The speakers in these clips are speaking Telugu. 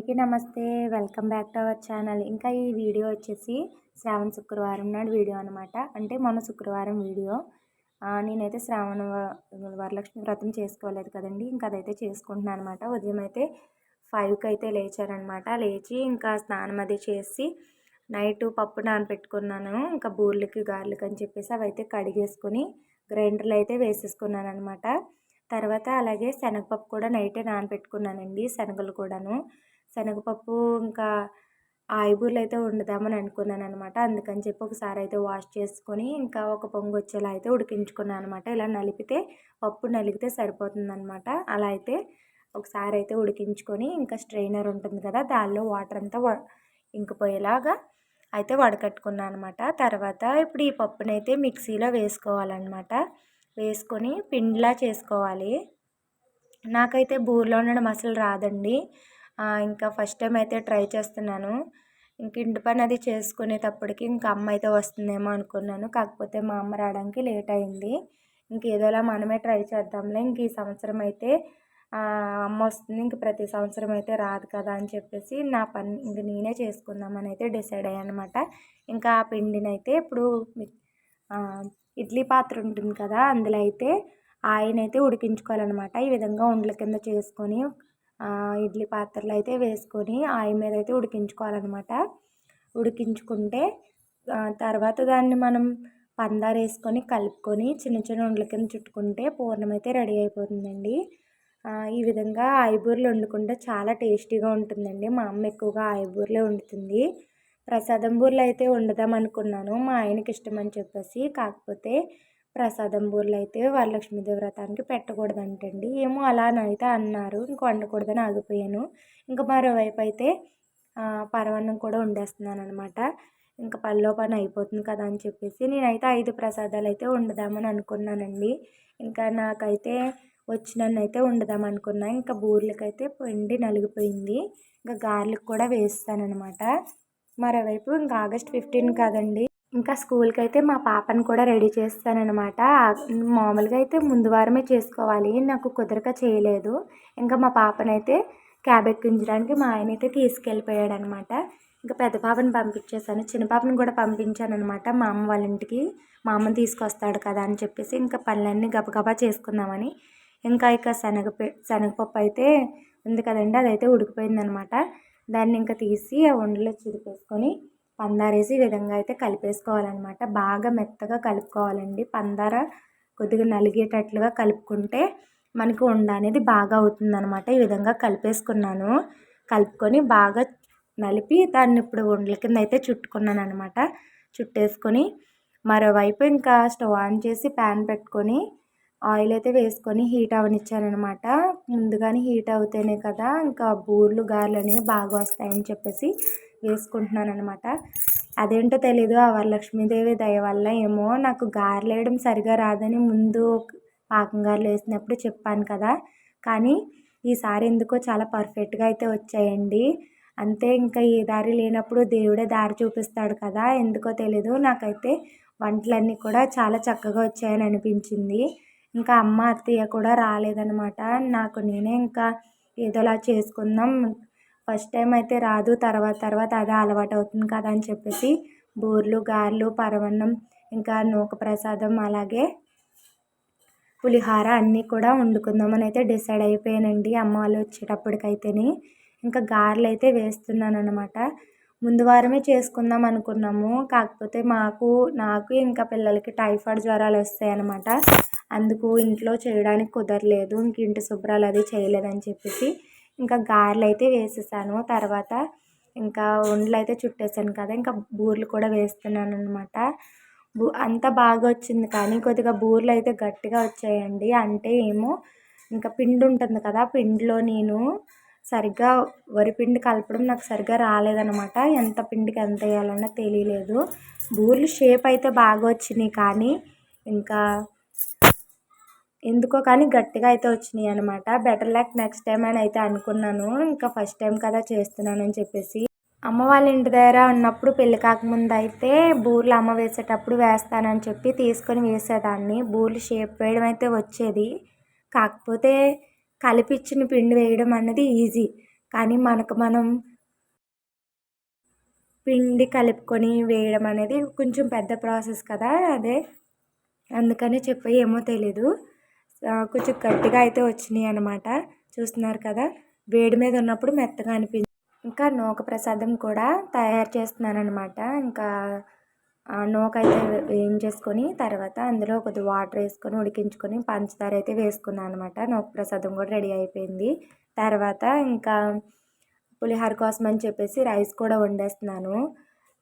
అందరికీ నమస్తే. Welcome back to our channel. ఇంకా ఈ వీడియో వచ్చేసి శ్రావణ శుక్రవారం నాడు వీడియో అనమాట అంటే మొన్న శుక్రవారం వీడియో. నేనైతే శ్రావణ వ- వరలక్ష్మి వ్రతం చేసుకోలేదు కదండి. ఇంకా అదైతే చేసుకుంటున్నాను అనమాట ఉదయం అయితే ఫైవ్కి అయితే లేచారనమాట లేచి ఇంకా స్నానం అది చేసి నైట్ పప్పు నానబెట్టుకున్నాను ఇంకా బూర్లకి గార్లకి అని చెప్పేసి అవి అయితే కడిగేసుకొని గ్రైండర్లు అయితే వేసేసుకున్నాను అనమాట తర్వాత అలాగే శనగపప్పు కూడా నైటే నానబెట్టుకున్నానండి శనగలు కూడాను. శనగపప్పు ఇంకా ఆయిబూర్లు అయితే వండుదామని అనుకున్నాను అనమాట అందుకని చెప్పి ఒకసారి అయితే వాష్ చేసుకొని ఇంకా ఒక పొంగు వచ్చేలా అయితే ఉడికించుకున్నాను అనమాట ఇలా నలిపితే పప్పు నలిగితే సరిపోతుంది అనమాట అలా అయితే ఒకసారి అయితే ఉడికించుకొని ఇంకా స్ట్రైనర్ ఉంటుంది కదా దానిలో వాటర్ అంతా వ- ఇంకిపోయేలాగా అయితే వడకట్టుకున్నాను అనమాట తర్వాత ఇప్పుడు ఈ పప్పునైతే మిక్సీలో వేసుకోవాలన్నమాట వేసుకొని పిండిలా చేసుకోవాలి. నాకైతే బూరెలో ఉండడం అసలు రాదండి. ఇంకా ఫస్ట్ టైం అయితే ట్రై చేస్తున్నాను. ఇంక ఇంటి పని అది చేసుకునేటప్పటికి ఇంకా అమ్మ అయితే వస్తుందేమో అనుకున్నాను. కాకపోతే మా అమ్మ రావడానికి లేట్ అయింది. ఇంక ఏదోలా మనమే ట్రై చేద్దాంలే. ఇంక ఈ సంవత్సరం అయితే అమ్మ వస్తుంది. ఇంక ప్రతి సంవత్సరం అయితే రాదు కదా అని చెప్పేసి నా పని ఇంక నేనే చేసుకుందామని అయితే డిసైడ్ అయ్యానమాట అనమాట ఇంకా ఆ పిండిని అయితే ఇప్పుడు ఇడ్లీ పాత్ర ఉంటుంది కదా అందులో అయితే ఆయన అయితే ఉడికించుకోవాలన్నమాట. ఈ విధంగా ఉండల కింద చేసుకొని ఇడ్లీ పాత్రలో అయితే వేసుకొని ఆయిల్ మీద అయితే ఉడికించుకోవాలన్నమాట. ఉడికించుకుంటే తర్వాత దాన్ని మనం పందారు వేసుకొని కలుపుకొని చిన్న చిన్న ఉండల కింద చుట్టుకుంటే పూర్ణం అయితే రెడీ అయిపోతుందండి. ఈ విధంగా ఆయిబూరలు వండుకుంటే చాలా టేస్టీగా ఉంటుందండి. మా అమ్మ ఎక్కువగా ఆయిబూరలే వండుతుంది. ప్రసాదం బూరెలు అయితే వండుదాం అనుకున్నాను. మా ఆయనకి ఇష్టం అని చెప్పేసి. కాకపోతే ప్రసాదం బూరెలు అయితే వరలక్ష్మీదేవి వ్రతానికి పెట్టకూడదంటండి. ఏమో అలానైతే అన్నారు. ఇంక వండకూడదని ఆగిపోయాను. ఇంకా మరోవైపు అయితే పరవన్నం పరమాన్నం కూడా వండేస్తున్నాను అనమాట ఇంకా పనిలో పని అయిపోతుంది కదా అని చెప్పేసి నేనైతే ఐదు ప్రసాదాలు అయితే వండుదామని అనుకున్నానండి. ఇంకా నాకైతే వచ్చినన్నైతే వండుదాం అనుకున్నా. ఇంకా బూరెలకైతే పిండి నలిగిపోయింది. ఇంకా గార్లిక్ కూడా వేస్తానమాట మరోవైపు ఇంకా ఆగస్ట్ ఫిఫ్టీన్ కదండి. ఇంకా స్కూల్కి అయితే మా పాపను కూడా రెడీ చేస్తానన్నమాట. మామూలుగా అయితే ముందు వారమే చేసుకోవాలి. నాకు కుదరక చేయలేదు. ఇంకా మా పాపనైతే క్యాబ్ ఎక్కించడానికి మా ఆయన అయితే తీసుకెళ్ళిపోయాడు అనమాట ఇంకా పెద్ద పాపని పంపించేశాను. చిన్న పాపని కూడా పంపించాను అనమాట మా అమ్మ వాళ్ళ ఇంటికి. మా అమ్మ తీసుకొస్తాడు కదా అని చెప్పేసి ఇంకా పనులన్నీ గబగబా చేసుకుందామని. ఇంకా ఇక శనగ శనగపప్పు అయితే ఉంది కదండి అదైతే ఉడికిపోయిందనమాట దాన్ని ఇంకా తీసి ఆ ఉండలో చిదిపేసుకొని పందారేసి ఈ విధంగా అయితే కలిపేసుకోవాలన్నమాట. బాగా మెత్తగా కలుపుకోవాలండి. పందార కొద్దిగా నలిగేటట్లుగా కలుపుకుంటే మనకి ఉండ అనేది బాగా అవుతుందన్నమాట. ఈ విధంగా కలిపేసుకున్నాను. కలుపుకొని బాగా నలిపి దాన్ని ఇప్పుడు ఉండల కింద అయితే చుట్టుకున్నాను అనమాట చుట్టేసుకొని మరోవైపు ఇంకా స్టవ్ ఆన్ చేసి ప్యాన్ పెట్టుకొని ఆయిల్ అయితే వేసుకొని హీట్ అవనిచ్చానమాట ముందుగానే హీట్ అవుతేనే కదా ఇంకా బూర్లు గారెలు అనేవి బాగా వస్తాయని చెప్పేసి వేసుకుంటున్నాను అనమాట అదేంటో తెలీదు ఆ వరలక్ష్మీదేవి దయ వల్ల ఏమో నాకు గారెలు వేయడం సరిగా రాదని ముందు పాకం గారెలు వేసినప్పుడు చెప్పాను కదా. కానీ ఈసారి ఎందుకో చాలా పర్ఫెక్ట్గా అయితే వచ్చాయండి. అంతే ఇంకా ఏ దారి లేనప్పుడు దేవుడే దారి చూపిస్తాడు కదా ఎందుకో తెలీదు. నాకైతే వంటలన్నీ కూడా చాలా చక్కగా వచ్చాయని అనిపించింది. ఇంకా అమ్మ అత్తయ్య కూడా రాలేదనమాట నాకు నేనే ఇంకా ఏదోలా చేసుకుందాం ఫస్ట్ టైం అయితే రాదు తర్వాత తర్వాత అదే అలవాటు అవుతుంది కదా అని చెప్పేసి బూర్లు గారెలు పరవన్నం ఇంకా నూక ప్రసాదం అలాగే పులిహార అన్నీ కూడా వండుకుందామని అయితే డిసైడ్ అయిపోయానండి అమ్మ వాళ్ళు వచ్చేటప్పటికైతేనే. ఇంకా గారెలు అయితే వేస్తున్నాను అనమాట ముందు వారమే చేసుకుందాం అనుకున్నాము. కాకపోతే మాకు నాకు ఇంకా పిల్లలకి టైఫాయిడ్ జ్వరాలు వస్తాయి అనమాట అందుకు ఇంట్లో చేయడానికి కుదరలేదు. ఇంక ఇంటి శుభ్రాలు అది చేయలేదని చెప్పేసి ఇంకా గారెలు అయితే వేసేసాను. తర్వాత ఇంకా ఉండలు అయితే చుట్టేసాను కదా ఇంకా బూరెలు కూడా వేస్తున్నాను అనమాట బూ అంత బాగా వచ్చింది కానీ కొద్దిగా బూరెలు అయితే గట్టిగా వచ్చాయండి. అంటే ఏమో ఇంకా పిండి ఉంటుంది కదా పిండిలో నేను సరిగ్గా వరి పిండి కలపడం నాకు సరిగ్గా రాలేదనమాట ఎంత పిండికి ఎంత వేయాలన్నా తెలియలేదు. బూరెలు షేప్ అయితే బాగా వచ్చినాయి కానీ ఇంకా ఎందుకో కానీ గట్టిగా అయితే వచ్చినాయి అనమాట బెటర్ లక్ నెక్స్ట్ టైం అని అయితే అనుకున్నాను. ఇంకా ఫస్ట్ టైం కదా చేస్తున్నాను అని చెప్పేసి. అమ్మ వాళ్ళ ఇంటి దగ్గర ఉన్నప్పుడు పెళ్ళి కాకముందు అయితే బూర్లు అమ్మ వేసేటప్పుడు వేస్తానని చెప్పి తీసుకొని వేసేదాన్ని. బూర్లు షేప్ వేయడం అయితే వచ్చేది. కాకపోతే కలిపిచ్చిన పిండి వేయడం అనేది ఈజీ కానీ మనకు మనం పిండి కలుపుకొని వేయడం అనేది కొంచెం పెద్ద ప్రాసెస్ కదా అదే. అందుకని చెప్పి ఏమో తెలీదు. కొంచెం గట్టిగా అయితే వచ్చినాయి అనమాట చూస్తున్నారు కదా? వేడి మీద ఉన్నప్పుడు మెత్తగా అనిపించింది ఇంకా నూక ప్రసాదం కూడా తయారు చేస్తున్నాను అనమాట ఇంకా నూక అయితే వేయించేసుకొని తర్వాత అందులో కొద్దిగా వాటర్ వేసుకొని ఉడికించుకొని పంచదార అయితే వేసుకున్నాను అనమాట నూక ప్రసాదం కూడా రెడీ అయిపోయింది. తర్వాత ఇంకా పులిహోర కోసం అని చెప్పేసి రైస్ కూడా వండేస్తున్నాను.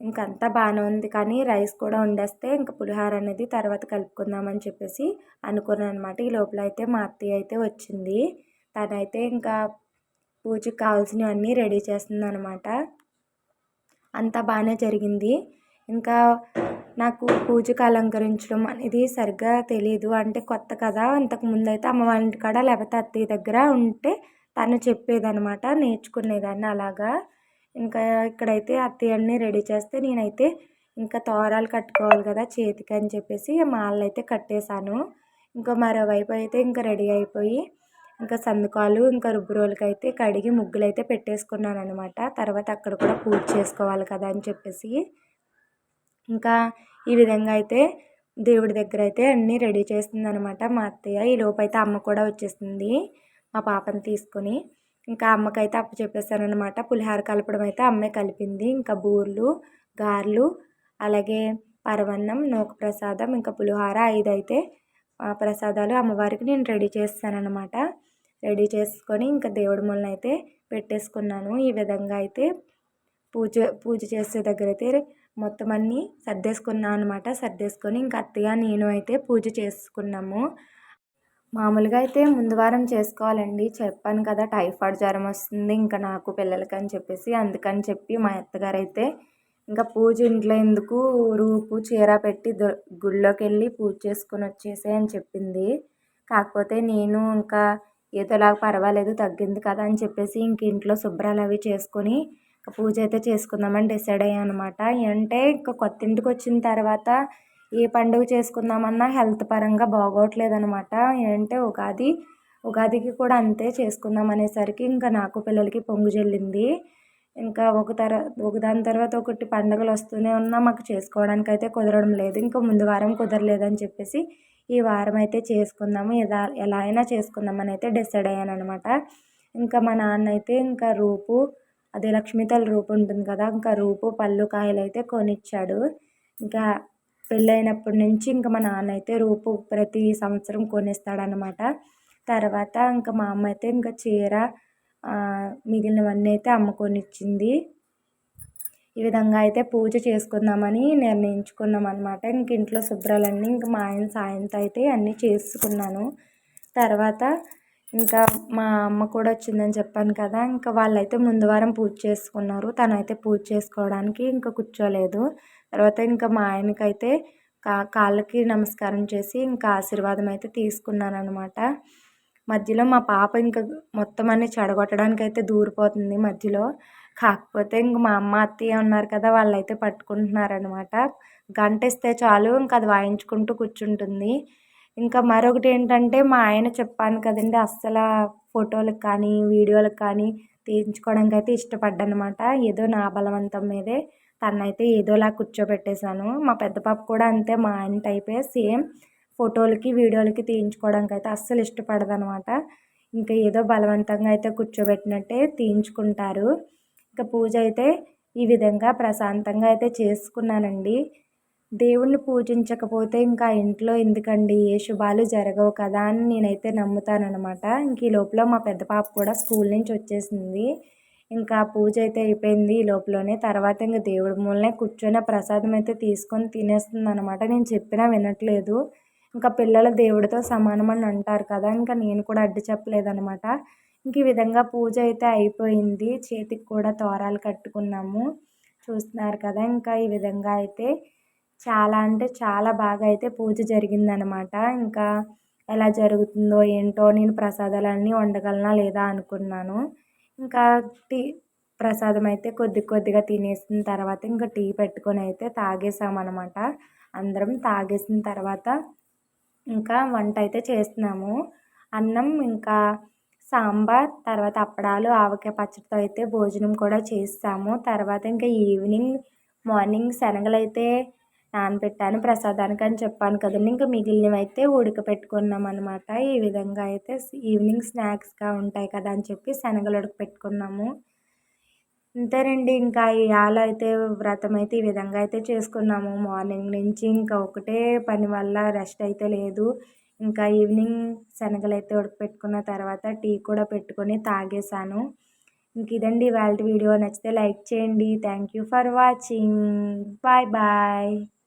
ఇంకంతా బాగానే ఉంది కానీ రైస్ కూడా వండేస్తే ఇంకా పులిహోర అనేది తర్వాత కలుపుకుందామని చెప్పేసి అనుకున్నాను అనమాట ఈ లోపల అయితే మా అత్తయ్య అయితే వచ్చింది. తనైతే ఇంకా పూజకి కావాల్సినవన్నీ రెడీ చేస్తుంది అనమాట అంతా బాగానే జరిగింది. ఇంకా నాకు పూజకు అలంకరించడం అనేది సరిగ్గా తెలియదు అంటే కొత్త కదా అంతకుముందు అయితే అమ్మ వాళ్ళ ఇంటికాడ లేకపోతే అత్తయ్య దగ్గర ఉంటే తను చెప్పేదనమాట నేర్చుకునేదాన్ని అలాగా. ఇంకా ఇక్కడైతే అత్తయ్య అన్నీ రెడీ చేస్తే నేనైతే ఇంకా తోరాలు కట్టుకోవాలి కదా చేతికి అని చెప్పేసి మాలలు అయితే కట్టేశాను. ఇంకా మరోవైపు అయితే ఇంకా రెడీ అయిపోయి ఇంకా సందుకాలు ఇంకా రుబ్బురోలకి అయితే కడిగి ముగ్గులు అయితే పెట్టేసుకున్నాను అనమాట తర్వాత అక్కడ కూడా పూజ చేసుకోవాలి కదా అని చెప్పేసి. ఇంకా ఈ విధంగా అయితే దేవుడి దగ్గర అయితే అన్నీ రెడీ చేస్తుంది అనమాట మా అత్తయ్య. ఈ లోపు అయితే అమ్మ కూడా వచ్చేసింది మా పాపని తీసుకొని. ఇంకా అమ్మకైతే అప్పు చెప్పేశానమాట పులిహార కలపడం అయితే అమ్మే కలిపింది. ఇంకా బూర్లు గారెలు అలాగే పరవన్నం నూక ప్రసాదం ఇంకా పులిహోర ఐదు అయితే ప్రసాదాలు అమ్మవారికి నేను రెడీ చేస్తానన్నమాట. రెడీ చేసుకొని ఇంకా దేవుడి మూలన అయితే పెట్టేసుకున్నాను. ఈ విధంగా అయితే పూజ పూజ చేసే దగ్గర అయితే మొత్తం అన్నీ సర్దేసుకున్నాను అనమాట సర్దేసుకొని ఇంకా అత్తయ్య నేను అయితే పూజ చేసుకున్నాము. మామూలుగా అయితే ముందు వారం చేసుకోవాలండి. చెప్పాను కదా టైఫాయిడ్ జ్వరం వస్తుంది ఇంకా నాకు పిల్లలకి అని చెప్పేసి అందుకని చెప్పి మా అత్తగారు అయితే ఇంకా పూజ ఇంట్లో ఎందుకు రూపు చీర పెట్టి గుళ్ళోకి వెళ్ళి పూజ చేసుకొని వచ్చేసే అని చెప్పింది. కాకపోతే నేను ఇంకా ఏదోలాగా పర్వాలేదు తగ్గింది కదా అని చెప్పేసి ఇంక ఇంట్లో శుభ్రాలు అవి చేసుకొని పూజ అయితే చేసుకుందామని డిసైడ్ అయ్యాను అనమాట అంటే ఇంకా కొత్త ఇంటికి వచ్చిన తర్వాత ఏ పండుగ చేసుకుందామన్నా హెల్త్ పరంగా బాగోట్లేదు అనమాట ఏంటంటే ఉగాది ఉగాదికి కూడా అంతే చేసుకుందాం అనేసరికి ఇంకా నాకు పిల్లలకి పొంగు జల్లింది. ఇంకా ఒక తర ఒక దాని తర్వాత ఒకటి పండుగలు వస్తూనే ఉన్నా మాకు చేసుకోవడానికి అయితే కుదరడం లేదు. ఇంకా ముందు వారం కుదరలేదని చెప్పేసి ఈ వారం అయితే చేసుకుందాము. ఎలా ఎలా అయినా చేసుకుందామని అయితే డిసైడ్ అయ్యాను అనమాట ఇంకా మా నాన్న అయితే ఇంకా రూపు అదే లక్ష్మీతల రూపు ఉంటుంది కదా ఇంకా రూపు పళ్ళు కాయలు అయితే కొనిచ్చాడు. ఇంకా పెళ్ళైనప్పటి నుంచి ఇంకా మా నాన్న అయితే రూపు ప్రతి సంవత్సరం కొనిస్తాడనమాట తర్వాత ఇంకా మా అమ్మ అయితే ఇంకా చీర మిగిలినవన్నీ అయితే అమ్మ కొనిచ్చింది. ఈ విధంగా అయితే పూజ చేసుకుందామని నిర్ణయించుకున్నాం అనమాట ఇంక ఇంట్లో శుభ్రాలన్నీ ఇంకా మా ఆయన సాయంతో అయితే అన్నీ చేసుకున్నాను. తర్వాత ఇంకా మా అమ్మ కూడా వచ్చిందని చెప్పాను కదా ఇంకా వాళ్ళైతే ముందు వారం పూజ చేసుకున్నారు. తనైతే పూజ చేసుకోవడానికి ఇంకా కూర్చోలేదు. తర్వాత ఇంకా మా ఆయనకైతే కా కాళ్ళకి నమస్కారం చేసి ఇంకా ఆశీర్వాదం అయితే తీసుకున్నాను అనమాట మధ్యలో మా పాప ఇంకా మొత్తం అన్ని చెడగొట్టడానికి అయితే దూరిపోతుంది మధ్యలో. కాకపోతే ఇంక మా అమ్మ అత్తయ్య ఉన్నారు కదా వాళ్ళైతే పట్టుకుంటున్నారనమాట గంట ఇస్తే చాలు ఇంకా అది వాయించుకుంటూ కూర్చుంటుంది. ఇంకా మరొకటి ఏంటంటే మా ఆయన చెప్పాను కదండి అస్సలు ఫోటోలకు కానీ వీడియోలకు కానీ తీయించుకోవడానికి అయితే ఇష్టపడ్డనమాట. ఏదో నా బలవంతం మీదే తనైతే ఏదోలా కూర్చోబెట్టేశాను. మా పెద్ద పాప కూడా అంతే మా ఆయన టైపే సేమ్ ఫోటోలకి వీడియోలకి తీయించుకోవడానికి అయితే అస్సలు ఇష్టపడదనమాట. ఇంకా ఏదో బలవంతంగా అయితే కూర్చోబెట్టినట్టే తీయించుకుంటారు. ఇంకా పూజ అయితే ఈ విధంగా ప్రశాంతంగా అయితే చేసుకున్నానండి. దేవుణ్ణి పూజించకపోతే ఇంకా ఇంట్లో ఎందుకండి? ఏ శుభాలు జరగవు కదా అని నేనైతే నమ్ముతాననమాట ఇంక ఈ లోపల మా పెద్ద పాప కూడా స్కూల్ నుంచి వచ్చేసింది. ఇంకా పూజ అయితే అయిపోయింది ఈ లోపలనే. తర్వాత ఇంకా దేవుడి మూలనే కూర్చొని ప్రసాదం అయితే తీసుకొని తినేస్తుంది అనమాట నేను చెప్పినా వినట్లేదు. ఇంకా పిల్లలు దేవుడితో సమానం అని అంటారు కదా ఇంకా నేను కూడా అడ్డు చెప్పలేదనమాట ఇంక ఈ విధంగా పూజ అయితే అయిపోయింది. చేతికి కూడా తోరాలు కట్టుకున్నాము. చూస్తున్నారు కదా ఇంకా ఈ విధంగా అయితే చాలా అంటే చాలా బాగా అయితే పూజ జరిగిందనమాట. ఇంకా ఎలా జరుగుతుందో ఏంటో నేను ప్రసాదాలన్నీ వండగలనా లేదా అనుకున్నాను. ఇంకా టీ ప్రసాదం అయితే కొద్ది కొద్దిగా తినేసిన తర్వాత ఇంకా టీ పెట్టుకొని అయితే తాగేసామన్నమాట అందరం తాగేసిన తర్వాత ఇంకా వంట అయితే చేస్తున్నాము. అన్నం ఇంకా సాంబార్ తర్వాత అప్పడాలు ఆవకాయ పచ్చడితో అయితే భోజనం కూడా చేస్తాము. తర్వాత ఇంకా ఈవినింగ్ మార్నింగ్ శనగలు అయితే నానబెట్టాను ప్రసాదానికి అని చెప్పాను కదండి. ఇంకా మిగిలినవి అయితే ఉడకపెట్టుకున్నాం అనమాట ఈ విధంగా అయితే ఈవినింగ్ స్నాక్స్గా ఉంటాయి కదా అని చెప్పి శనగలు ఉడకపెట్టుకున్నాము. అంతేనండి ఇంకా ఇవాళ అయితే వ్రతం అయితే ఈ విధంగా అయితే చేసుకున్నాము. మార్నింగ్ నుంచి ఇంకా ఒకటే పని వల్ల రెస్ట్ అయితే లేదు. ఇంకా ఈవినింగ్ శనగలు అయితే ఉడకపెట్టుకున్న తర్వాత టీ కూడా పెట్టుకొని తాగేసాను ఇంక ఇదండి. ఇవాళ వీడియో నచ్చితే లైక్ చేయండి. Thank you for watching. Bye bye.